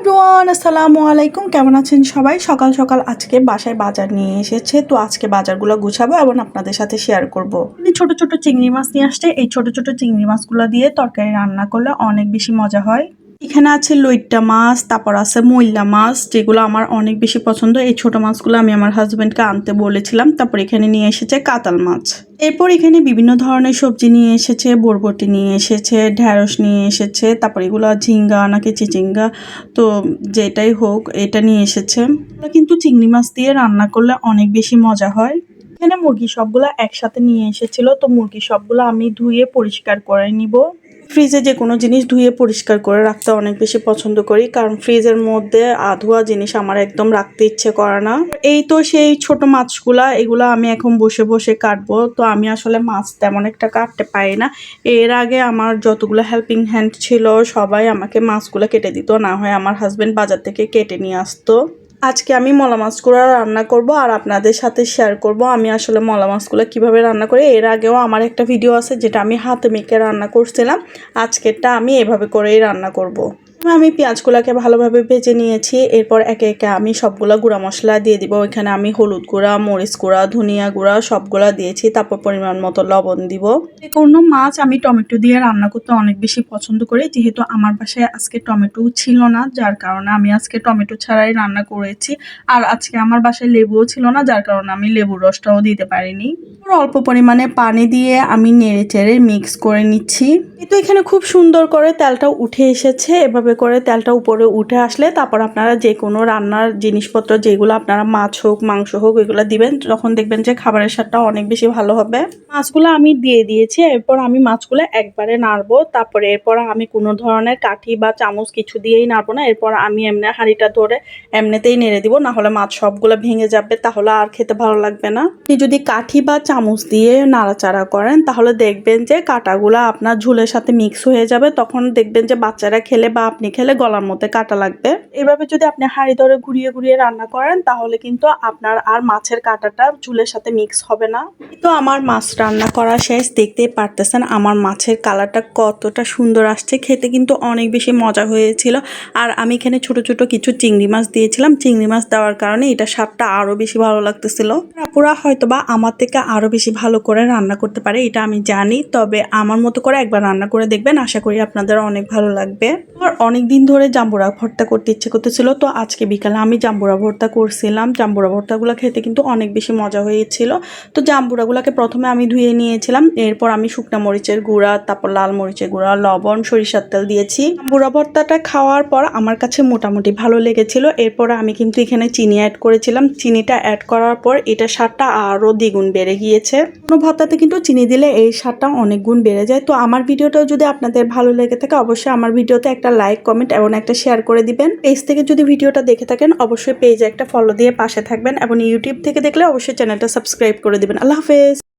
Everyone আসসালামু আলাইকুম। কেমন আছেন সবাই? সকাল সকাল আজকে বাসায় বাজার নিয়ে এসেছে। তো আজকে বাজারগুলো গুছাবো এবং আপনাদের সাথে শেয়ার করব। ছোট ছোট চিংড়ি মাছ নিয়ে আসছে। এই ছোট ছোট চিংড়ি মাছগুলো দিয়ে তরকারি রান্না করলে অনেক বেশি মজা হয়। এখানে আছে লইট্টা মাছ, তারপর আছে মইলা মাছ, যেগুলো আমার অনেক বেশি পছন্দ। এই ছোট মাছগুলো আমি আমার হাজব্যান্ডকে আনতে বলেছিলাম। তারপর এখানে নিয়ে এসেছে কাতাল মাছ। এরপর এখানে বিভিন্ন ধরনের সবজি নিয়ে এসেছে, বরবটি নিয়ে এসেছে, ঢ্যাঁড়স নিয়ে এসেছে, তারপর এগুলো ঝিঙ্গা নাকি চিচিঙ্গা, তো যেটাই হোক এটা নিয়ে এসেছে। কিন্তু চিংড়ি মাছ দিয়ে রান্না করলে অনেক বেশি মজা হয়। এখানে মুরগি সবগুলো একসাথে নিয়ে এসেছিল, তো মুরগি সবগুলো আমি ধুয়ে পরিষ্কার করে নিব। ফ্রিজে যে কোনো জিনিস ধুয়ে পরিষ্কার করে রাখতে অনেক বেশি পছন্দ করি, কারণ ফ্রিজের মধ্যে আধোয়া জিনিস আমার একদম রাখতে ইচ্ছে করে না। এই তো সেই ছোট মাছগুলা, এগুলো আমি এখন বসে বসে কাটবো। তো আমি আসলে মাছ তেমন একটা কাটতে পারি না। এর আগে আমার যতগুলো হেল্পিং হ্যান্ড ছিল, সবাই আমাকে মাছগুলো কেটে দিত। না হয় আমার হাজব্যান্ড বাজার থেকে কেটে নিয়ে আসতো। আজকে আমি মলা মাছগুলো রান্না করব আর আপনাদের সাথে শেয়ার করব আমি আসলে মলা মাছগুলো কীভাবে রান্না করি এর আগেও আমার একটা ভিডিও আছে যেটা আমি হাতে মেখে রান্না করছিলাম আজকেরটা আমি এভাবে করেই রান্না করব। আমি পেঁয়াজগুলোকে ভালোভাবে ভেজে নিয়েছি। এরপর একে একে আমি সবগুলো গুঁড়া মশলা দিয়ে দিব। এখানে আমি হলুদ গুঁড়া, মরিচ গুঁড়া, ধনিয়া গুঁড়া সবগুলা দিয়েছি। তারপর পরিমাণ মতো লবণ দিব। কোনো মাছ আমি টমেটো দিয়ে রান্না করতে অনেক বেশি পছন্দ করি। যেহেতু আমার বাসায় আজকে টমেটো ছিল না, যার কারণে আমি আজকে টমেটো ছাড়াই রান্না করেছি। আর আজকে আমার বাসায় লেবুও ছিল না, যার কারণে আমি লেবুর রসটাও দিতে পারিনি। অল্প পরিমাণে পানি দিয়ে আমি নেড়ে চেড়ে মিক্স করে নিচ্ছি। কিন্তু এখানে খুব সুন্দর করে তেলটা উঠে এসেছে, এভাবে করে তেলটা উপরে উঠে আসলে তারপর আপনারা যে কোনো রান্নার জিনিসপত্র যেগুলো আপনারা মাছ হোক, মাংস হোক, এগুলো দিবেন, তখন দেখবেন যে খাবারের স্বাদটা অনেক বেশি ভালো হবে। মাছগুলো আমি দিয়ে দিয়েছি, এরপর আমি মাছগুলো একবারে নাড়বো। তারপরে এরপর আমি কোনো ধরনের কাঠি বা চামচ কিছু দিয়েই নাড়বো না। এরপর আমি এমনি হাঁড়িটা ধরে এমনিতেই নেড়ে দিব না হলে মাছ সবগুলো ভেঙে যাবে, তাহলে আর খেতে ভালো লাগবে না। আপনি যদি কাঠি বা চামচ দিয়ে নাড়াচাড়া করেন, তাহলে দেখবেন যে কাঁটাগুলো আপনার ঝুলের সাথে মিক্স হয়ে যাবে। তখন দেখবেন যে বাচ্চারা খেলে বা আপনি খেলে গলার মধ্যে কাটা লাগবে। এভাবে যদি আপনি হাঁড়ি ধরে ঘুরিয়ে ঘুরিয়ে রান্না করেন, তাহলে কিন্তু আপনার আর মাছের কাঁটাটা চুলের সাথে মিক্স হবে না। তো আমার মাছ রান্না করা শেষ। দেখতেই পারতেছেন আমার মাছের কালারটা কতটা সুন্দর আসছে। খেতে কিন্তু অনেক বেশি মজা হয়েছিল। আর আমি এখানে ছোট ছোট কিছু চিংড়ি মাছ দিয়েছিলাম। চিংড়ি মাছ দেওয়ার কারণে এটা স্বাদটা আরও বেশি ভালো লাগতেছিল। পুরা হয়তো বা আমার থেকে আরও বেশি ভালো করে রান্না করতে পারে, এটা আমি জানি। তবে আমার মতো করে একবার রান্না করে দেখবেন। আশা করি আপনাদের অনেক ভালো লাগবে। আমার অনেক দিন ধরে জাম্বুরা ভর্তা করতে ইচ্ছে করতেছিল। তো আজকে বিকালে আমি জাম্বুরা ভর্তা করছিলাম। জাম্বুরা ভর্তাগুলো খেতে কিন্তু অনেক বেশি মজা হয়েছিল। তো জাম্বুরাগুলোকে প্রথমে আমি ধুয়ে নিয়েছিলাম। এরপর আমি শুকনো মরিচের গুঁড়া, তারপর লাল মরিচের গুঁড়া, লবণ, সরিষার তেল দিয়েছি। জাম্বুরা ভর্তাটা খাওয়ার পর আমার কাছে মোটামুটি ভালো লেগেছিল। এরপর আমি কিন্তু এখানে চিনি অ্যাড করেছিলাম। চিনিটা অ্যাড করার পর এটা স্বাদটা আরও দ্বিগুণ বেড়ে গিয়েছে। কোনো ভর্তাতে কিন্তু চিনি দিলে এই স্বাদটা অনেক গুণ বেড়ে যায়। তো আমার ভিডিওটাও যদি আপনাদের ভালো লেগে থাকে, অবশ্যই আমার ভিডিওতে একটা লাইক, কমেন্ট এবং একটা শেয়ার করে দিবেন। পেজ থেকে যদি ভিডিওটা দেখে থাকেন, অবশ্যই পেজে একটা ফলো দিয়ে পাশে থাকবেন এবং ইউটিউব থেকে দেখলে অবশ্যই চ্যানেলটা সাবস্ক্রাইব করে দিবেন। আল্লাহ হাফেজ।